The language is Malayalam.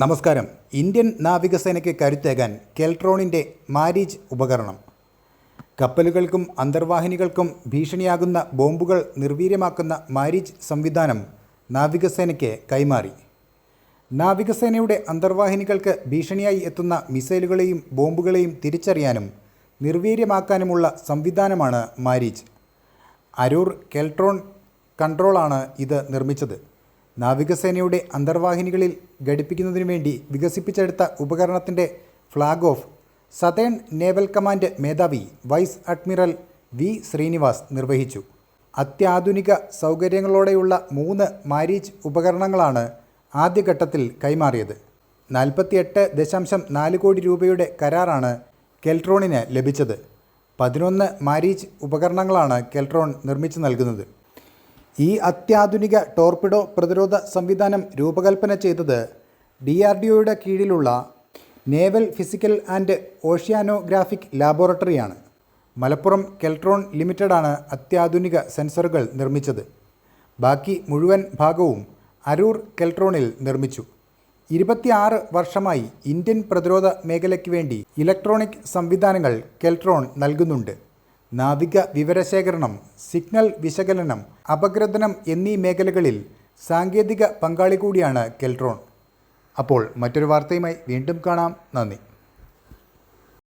നമസ്കാരം. ഇന്ത്യൻ നാവികസേനയ്ക്ക് കരുത്തേകാൻ കെൽട്രോണിന്റെ മാരീജ് ഉപകരണം. കപ്പലുകൾക്കും അന്തർവാഹിനികൾക്കും ഭീഷണിയാകുന്ന ബോംബുകൾ നിർവീര്യമാക്കുന്ന മാരീജ് സംവിധാനം നാവികസേനയ്ക്ക് കൈമാറി. നാവികസേനയുടെ അന്തർവാഹിനികൾക്ക് ഭീഷണിയായി എത്തുന്ന മിസൈലുകളെയും ബോംബുകളെയും തിരിച്ചറിയാനും നിർവീര്യമാക്കാനുമുള്ള സംവിധാനമാണ് മാരീജ്. അരൂർ കെൽട്രോൺ കൺട്രോളാണ് ഇത് നിർമ്മിച്ചത്. നാവികസേനയുടെ അന്തർവാഹിനികളിൽ ഘടിപ്പിക്കുന്നതിനു വേണ്ടി വികസിപ്പിച്ചെടുത്ത ഉപകരണത്തിന്റെ flag off southern naval command മേധാവി വൈസ് അഡ്മിറൽ വി. ശ്രീനിവാസ് നിർവഹിച്ചു. അത്യാധുനിക സൗകര്യങ്ങളോടെയുള്ള മൂന്ന് മാരീജ് ഉപകരണങ്ങളാണ് ആദ്യഘട്ടത്തിൽ കൈമാറിയത്. നാൽപ്പത്തിയെട്ട് ദശാംശം നാല് കോടി രൂപയുടെ കരാറാണ് കെൽട്രോണിന് ലഭിച്ചത്. പതിനൊന്ന് മാരീജ് ഉപകരണങ്ങളാണ് കെൽട്രോൺ നിർമ്മിച്ചു നൽകുന്നത്. ഈ അത്യാധുനിക ടോർപിഡോ പ്രതിരോധ സംവിധാനം രൂപകൽപ്പന ചെയ്തത് ഡി ആർ ഡി ഒയുടെ കീഴിലുള്ള നേവൽ ഫിസിക്കൽ ആൻഡ് ഓഷ്യാനോഗ്രാഫിക് ലാബോറട്ടറിയാണ്. മലപ്പുറം കെൽട്രോൺ ലിമിറ്റഡാണ് അത്യാധുനിക സെൻസറുകൾ നിർമ്മിച്ചത്. ബാക്കി മുഴുവൻ ഭാഗവും അരൂർ കെൽട്രോണിൽ നിർമ്മിച്ചു. ഇരുപത്തിയാറ് വർഷമായി ഇന്ത്യൻ പ്രതിരോധ മേഖലയ്ക്ക് വേണ്ടി ഇലക്ട്രോണിക് സംവിധാനങ്ങൾ കെൽട്രോൺ നൽകുന്നുണ്ട്. നാവിക വിവരശേഖരണം സിഗ്നൽ വിശകലനം അപഗ്രഥനം എന്നീ മേഖലകളിൽ സാങ്കേതിക പങ്കാളി കൂടിയാണ് കെൽട്രോൺ. അപ്പോൾ മറ്റൊരു വാർത്തയുമായി വീണ്ടും കാണാം. നന്ദി.